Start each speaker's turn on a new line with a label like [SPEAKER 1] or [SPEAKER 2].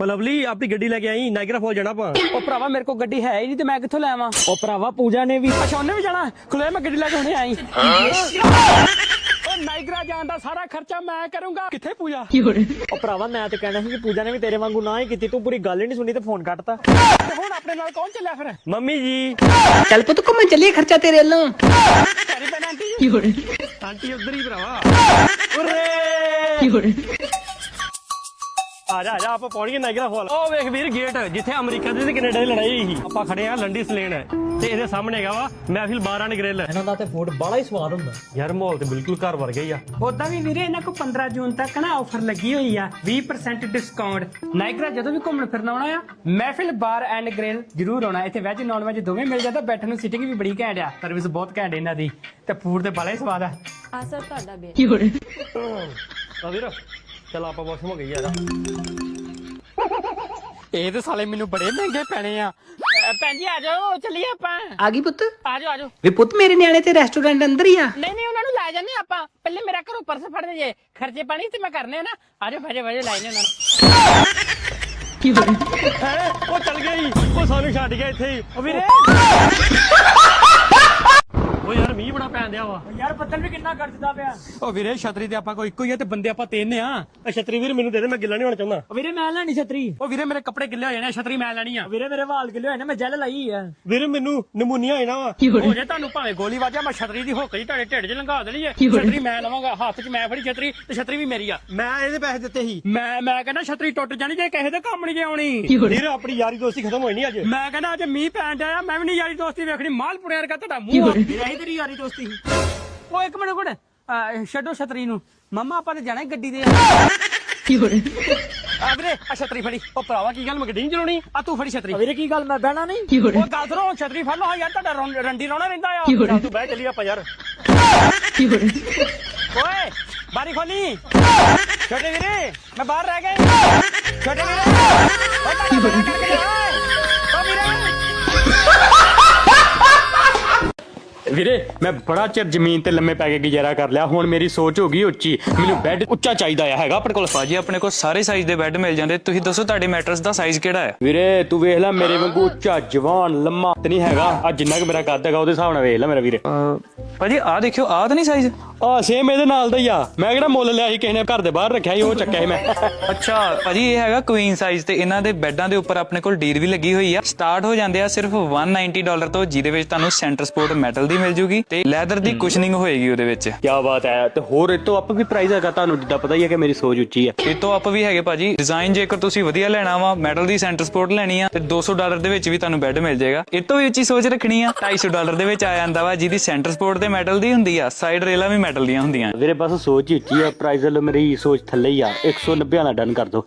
[SPEAKER 1] ਉਹ ਲਵਲੀ ਆਪਣੀ ਗੱਡੀ ਲੈ ਕੇ ਆਈ ਨਾਇਗਰਾ ਫਾਲ ਜਾਣਾ ਆਪਾਂ।
[SPEAKER 2] ਉਹ ਭਰਾਵਾ ਮੇਰੇ ਕੋਲ ਗੱਡੀ ਹੈ ਹੀ ਨਹੀਂ ਤੇ ਮੈਂ ਕਿੱਥੋਂ ਲੈਵਾਂ ਉਹ ਭਰਾਵਾ ਪੂਜਾ ਨੇ ਵੀ ਅੱਛਾ ਉਹਨੇ ਵੀ ਜਾਣਾ? ਖੁਲੇ ਮੈਂ ਗੱਡੀ ਲੈ ਕੇ ਹੁਣੇ ਆਈ। ਉਹ ਨਾਈਗਰਾ ਜਾਣ ਦਾ ਸਾਰਾ ਖਰਚਾ ਮੈਂ ਕਰੂੰਗਾ। ਕਿੱਥੇ ਪੂਜਾ?
[SPEAKER 3] ਉਹ ਭਰਾਵਾ ਮੈਂ ਤੇ ਕਹਿਣਾ ਸੀ ਕਿ ਪੂਜਾ ਨੇ ਵੀ ਤੇਰੇ ਵਾਂਗੂ ਨਾ ਹੀ ਕੀਤੀ ਤੂੰ ਪੂਰੀ ਗੱਲ ਹੀ ਨਹੀਂ ਸੁਣੀ ਤੇ ਫੋਨ ਕੱਟਤਾ।
[SPEAKER 2] ਤੇ ਹੁਣ ਆਪਣੇ ਨਾਲ ਕੌਣ ਚੱਲਿਆ ਫਿਰ?
[SPEAKER 1] ਮੰਮੀ ਜੀ।
[SPEAKER 4] ਚੱਲ ਪੁੱਤ ਘੁੰਮਣ ਚੱਲੀਏ ਖਰਚਾ ਤੇਰੇ ਵੱਲੋਂ।
[SPEAKER 2] ਤੇਰੀ ਭੈਣ ਆਂਟੀ। ਜੀ
[SPEAKER 1] ਆਂਟੀ ਉਧਰ ਹੀ ਭਰਾਵਾ। ਉਰੇ। ਆ ਜਾ ਆ ਜਾ ਆਪਾਂ ਪਹੁੰਚ ਗਏ ਨਾਇਗਰਾ ਫਾਲ ਉਹ ਵੇਖ ਵੀਰ ਗੇਟ ਜਿੱਥੇ ਅਮਰੀਕਾ ਦੀ ਤੇ ਕੈਨੇਡਾ ਦੀ ਲੜਾਈ ਹੋਈ ਸੀ। ਆਪਾਂ ਖੜੇ ਆ ਲੰਡੀ ਸਲੇਨ ਹੈ। ਤੇ ਇਹਦੇ ਸਾਹਮਣੇ ਹੈਗਾ ਵਾ ਮਹਿਫਿਲ ਬਾਰਾਨ ਗ੍ਰਿਲ
[SPEAKER 3] ਇਹਨਾਂ ਦਾ ਤੇ ਫੂਡ ਬੜਾ ਹੀ ਸਵਾਦ ਹੁੰਦਾ।
[SPEAKER 1] ਯਾਰ ਮਾਹੌਲ ਤੇ ਬਿਲਕੁਲ ਘਰ ਵਰਗਾ ਹੀ ਆ।
[SPEAKER 2] ਉਦਾਂ ਵੀ ਵੀਰੇ ਇਹਨਾਂ ਕੋ 15 ਜੂਨ ਤੱਕ ਨਾ ਆਫਰ ਲੱਗੀ ਹੋਈ ਆ 20% ਡਿਸਕਾਊਂਟ ਨਾਈਗਰਾ ਜਦੋਂ ਵੀ ਘੁੰਮਣ ਫਿਰਨ ਆਉਣਾ ਆ ਮਹਿਫਿਲ ਬਾਰ ਐਂਡ ਗ੍ਰਿਲ ਜਰੂਰ ਆਉਣਾ। ਇੱਥੇ ਵੈਜ ਨਾਨ ਵੈਜ ਦੋਵੇਂ ਮਿਲ ਜਾਂਦਾ ਬੈਠਣ ਨੂੰ ਸਿਟਿੰਗ ਵੀ ਬੜੀ ਘੈਂਟ ਆ। ਸਰਵਿਸ ਬਹੁਤ ਘੈਂਟ ਇਹਨਾਂ ਦੀ। ਤੇ ਫੂਡ ਤੇ ਬੜਾ ਹੀ ਸਵਾਦ ਆ।
[SPEAKER 5] ਆ ਸਰ ਤੁਹਾਡਾ ਬਿੱਲ
[SPEAKER 1] ਆ ਵੀਰ ਚਲ ਆਪਾਂ ਵਾਸ਼ਰੂਮ ਹੋ ਗਈ ਯਾਰ
[SPEAKER 2] ਇਹ ਤੇ ਸਾਲੇ ਮੈਨੂੰ ਬੜੇ ਮਹਿੰਗੇ ਪੈਣੇ ਆ। ਅ, ਭੈਣ ਜੀ ਆ ਜਾਓ ਚੱਲੀਏ ਆਪਾਂ।
[SPEAKER 4] ਆ ਗਈ ਪੁੱਤ?
[SPEAKER 2] ਆ ਜਾਓ ਆ ਜਾਓ।
[SPEAKER 4] ਵੇ ਪੁੱਤ ਮੇਰੇ ਨਿਆਣੇ ਤੇ ਰੈਸਟੋਰੈਂਟ ਅੰਦਰ ਹੀ ਆ।
[SPEAKER 2] ਨਹੀਂ ਨਹੀਂ ਉਹਨਾਂ ਨੂੰ ਲੈ ਜਾਂਦੇ ਆਪਾਂ। ਪਹਿਲੇ ਮੇਰਾ ਘਰੋਂ ਪਰਸ ਫੜਦੇ ਜੇ ਖਰਚੇ ਪਾਣੀ ਤੇ ਮੈਂ ਕਰਨੇ ਆ ਨਾ। ਆ ਜਾਓ ਭਜੇ ਭਜੇ ਲਾਈਨੇ ਉਹਨਾਂ ਨੂੰ
[SPEAKER 1] ਹੈ? ਉਹ ਚੱਲ ਗਿਆ ਜੀ। ਉਹ ਸਾਨੂੰ ਛੱਡ ਗਿਆ ਇੱਥੇ ਹੀ।
[SPEAKER 2] ਉਹ ਵੀਰੇ।
[SPEAKER 1] ਵਾ
[SPEAKER 2] ਯਾਰ ਬੱਦਲ ਵੀ ਕਿੰਨਾ ਗਰਜਦਾ ਪਿਆ? ਉਹ ਵੀਰੇ ਛਤਰੀ ਤੇ ਆਪਾਂ ਕੋਈ ਇੱਕੋ ਹੀ ਆ ਤੇ ਬੰਦੇ ਆਪਾਂ ਤਿੰਨ ਆ।
[SPEAKER 1] ਆ ਛਤਰੀ ਵੀਰ ਮੈਨੂੰ ਦੇ ਦੇ ਮੈਂ ਗਿੱਲਾ ਨਹੀਂ ਹੋਣਾ ਚਾਹੁੰਦਾ।
[SPEAKER 2] ਉਹ ਵੀਰੇ ਮੈਂ ਲੈਣੀ ਛਤਰੀ। ਉਹ ਵੀਰੇ ਮੇਰੇ ਕੱਪੜੇ ਗਿੱਲੇ ਹੋ ਜਾਣੇ ਆ, ਛਤਰੀ ਮੈਂ ਲੈਣੀ ਆ। ਵੀਰੇ ਮੇਰੇ ਵਾਲ ਗਿੱਲੇ ਹੋਏ ਨੇ ਮੈਂ ਜੈਲ ਲਾਈ ਆ।
[SPEAKER 1] ਵੀਰ ਮੈਨੂੰ ਨਮੂਨੀਆ ਆਇਣਾ ਵਾ।
[SPEAKER 2] ਹੋ ਜੇ ਤੁਹਾਨੂੰ ਭਾਵੇਂ ਗੋਲੀ ਵਾਜਾ ਮੈਂ ਛਤਰੀ ਦੀ ਹੁੱਕ ਜੀ ਤੁਹਾਡੇ ਢਿੱਡ 'ਚ ਲੰਘਾ ਦੇਣੀ ਏ ਛਤਰੀ ਮੈਂ ਲਵਾਂਗਾ ਹੱਥ 'ਚ ਮੈਂ ਫੜੀ ਛਤਰੀ ਤੇ ਛਤਰੀ ਵੀ ਮੇਰੀ ਆ।
[SPEAKER 1] ਮੈਂ ਇਹਦੇ ਪੈਸੇ ਦਿੱਤੇ ਸੀ।
[SPEAKER 2] ਮੈਂ ਮੈਂ ਕਹਿੰਦਾ ਛਤਰੀ ਟੁੱਟ ਜਾਣੀ ਜੇ ਕਿਸੇ ਦੇ ਕੰਮ ਨਹੀਂ ਜੇ ਆਉਣੀ।
[SPEAKER 1] ਵੀਰ ਆਪਣੀ ਯਾਰੀ ਦੋਸਤੀ ਖਤਮ ਹੋਈ ਨਹੀਂ ਅੱਜ।
[SPEAKER 2] ਮੈਂ ਕਹਿੰਦਾ ਅੱਜ ਮੀਂਹ ਪੈਣ ਡਿਆ ਮੈਂ ਵੀ ਨਹੀਂ ਯਾਰੀ ਦੋਸਤੀ ਵੇਖਣੀ ਮਾਲਪੁਰੇ ਵਰਗਾ ਤੁਹਾਡਾ ਮੂੰਹ ਆ।
[SPEAKER 1] ਵੀਰ ਇਹੀ ਤੇਰੀ ਯਾਰੀ ਦੋਸਤੀ
[SPEAKER 2] ਉਹ ਇੱਕ ਮਿੰਟ ਕੋੜ ਛੱਡੋ ਛਤਰੀ ਨੂੰ। ਮਮਾ ਆਪਾਂ ਤੇ ਜਾਣਾ ਹੀ ਗੱਡੀ ਦੇ ਆ ਵੀਰੇ ਆ ਛਤਰੀ ਫੜੀ।
[SPEAKER 1] ਉਹ ਭਰਾਵਾ ਕੀ ਗੱਲ? ਮੈਂ ਗੱਡੀ ਨਹੀਂ ਚਲਾਉਣੀ।
[SPEAKER 2] ਆ ਤੂੰ ਫੜੀ ਛਤਰੀ।
[SPEAKER 3] ਵੀਰੇ ਕੀ ਗੱਲ? ਮੈਂ ਬਹਿਣਾ ਨਹੀਂ।
[SPEAKER 2] ਉਹ ਗੱਲ ਸੁਣੋ ਛਤਰੀ ਫੜ ਲਓ। ਯਾਰ ਤੁਹਾਡਾ ਰੌਂ- ਰੰਡੀ ਲਾਉਣਾ ਰਹਿੰਦਾ ਆ।
[SPEAKER 1] ਚੱਲ ਤੂੰ ਬਹਿ ਚੱਲੀ ਆਪਾਂ ਯਾਰ।
[SPEAKER 2] ਓਏ ਬਾਰੀ ਖੋਲੀ। ਛੋਟੇ ਵੀਰੇ। ਮੈਂ ਬਾਹਰ ਰਹਿ ਗਿਆ। ਛੋਟੇ ਵੀਰੇ। ਓਏ ਤੁਹਾਡਾ ਬੜਾ ਕਰਕੇ ਜਾ
[SPEAKER 6] ਵੀਰੇ ਮੈਂ ਬੜਾ ਚਿਰ ਜ਼ਮੀਨ ਤੇ ਲੰਮੇ ਪੈ ਕੇ ਗੁਜ਼ਾਰਾ ਕਰ ਲਿਆ ਹੁਣ ਮੇਰੀ ਸੋਚ ਹੋ ਗਈ ਉੱਚੀ। ਮੈਨੂੰ ਬੈੱਡ ਉੱਚਾ ਚਾਹੀਦਾ ਆ ਹੈਗਾ ਆਪਣੇ ਕੋਲ?
[SPEAKER 7] ਭਾਜੀ ਆਪਣੇ ਕੋਲ ਸਾਰੇ ਸਾਈਜ਼ ਦੇ ਬੈੱਡ ਮਿਲ ਜਾਂਦੇ। ਤੁਸੀਂ ਦੱਸੋ ਤੁਹਾਡੇ ਮੈਟਰਸ ਦਾ ਸਾਈਜ਼ ਕਿਹੜਾ ਹੈ?
[SPEAKER 6] ਵੀਰੇ ਤੂੰ ਵੇਖ ਲੈ ਮੇਰੇ ਵਾਂਗੂ ਉੱਚਾ ਜਵਾਨ ਲੰਮਾ ਤੇ ਨਹੀਂ ਹੈਗਾ। ਆ ਜਿੰਨਾ ਕਿ ਮੇਰਾ ਕੱਦ ਹੈਗਾ ਉਹਦੇ ਹਿਸਾਬ ਨਾਲ ਵੇਖ ਲੈ ਮੇਰਾ ਵੀਰੇ।
[SPEAKER 7] ਭਾਜੀ ਆਹ ਦੇਖਿਓ ਆਹ ਤਾਂ ਨਹੀਂ ਸਾਈਜ਼
[SPEAKER 6] ਆ ਸੇਮ ਇਹਦੇ ਨਾਲ ਦਾ ਹੀ ਆ। ਮੈਂ ਕਿਹੜਾ ਮੁੱਲ ਲਿਆ ਸੀ ਕਿਸੇ ਨੇ ਘਰ ਦੇ ਬਾਹਰ ਰੱਖਿਆ ਸੀ ਉਹ ਚੱਕਿਆ ਸੀ ਮੈਂ।
[SPEAKER 7] ਅੱਛਾ ਭਾਜੀ ਇਹ ਹੈਗਾ ਕੁਈਨ ਸਾਈਜ਼ ਤੇ। ਇਹਨਾਂ ਦੇ ਬੈੱਡਾਂ ਦੇ ਉੱਪਰ ਆਪਣੇ ਕੋਲ ਡੀਲ ਵੀ ਲੱਗੀ ਹੋਈ ਆ। ਸਟਾਰਟ ਹੋ ਜਾਂਦੇ ਆ ਸਿਰਫ 190 ਡਾਲਰ ਤੋਂ ਜਿਹਦੇ ਵਿੱਚ ਤੁਹਾਨੂੰ ਸੈਂਟਰ ਸਪੋਰਟ ਮੈਟਲ ਦੀ ਮਿਲ ਜੂਗੀ ਤੇ ਲੈਦਰ ਦੀ ਕੁਸ਼ਨਿੰਗ ਹੋਏਗੀ ਉਹਦੇ ਵਿੱਚ।
[SPEAKER 6] ਕੀ ਬਾਤ ਹੈ। ਤੇ ਹੋਰ ਇਹ ਤੋਂ ਅਪ ਵੀ ਪ੍ਰਾਈਸ ਹੈਗਾ ਤੁਹਾਨੂੰ ਜਿੱਦਾਂ ਪਤਾ ਹੀ ਹੈ ਕਿ ਮੇਰੀ ਸੋਚ ਉੱਚੀ ਹੈ।
[SPEAKER 7] ਇਹ ਤੋਂ ਆਪ ਵੀ ਹੈਗੇ ਭਾਜੀ। ਡਿਜ਼ਾਈਨ ਜੇਕਰ ਤੁਸੀਂ ਵਧੀਆ ਲੈਣਾ ਵਾ ਮੈਟਲ ਦੀ ਸੈਂਟਰ ਸਪੋਰਟ ਲੈਣੀ ਆ ਤੇ 200 ਡਾਲਰ ਦੇ ਵਿੱਚ ਵੀ ਤੁਹਾਨੂੰ ਬੈੱਡ ਮਿਲ ਜਾਏਗਾ। ਇਹ ਤੋਂ ਵੀ ਉੱਚੀ ਸੋਚ ਰੱਖਣੀ ਆ। 250 ਡਾਲਰ ਦੇ ਵਿੱਚ ਆ ਜਾਂਦਾ ਵਾ ਜਿਹਦੀ ਸੈਂਟਰ ਸਪੋਰਟ ਤੇ ਮੈਟਲ ਦੀ ਹੁੰਦੀ ਆ। ਸਾਈਡ ਰੇਲਾਂ ਵੀ ਮੈਟਲ ਦੀਆਂ ਹੁੰਦੀਆਂ।
[SPEAKER 6] ਵੀਰੇ ਬਸ ਸੋਚ ਹੀ ਉੱਚੀ ਆ ਪ੍ਰਾਈਸ ਵੱਲੋਂ ਮੇਰੀ ਸੋਚ ਥੱਲੇ ਹੀ ਆ। 190 ਦਾ ਡਨ ਕਰ ਦੋ।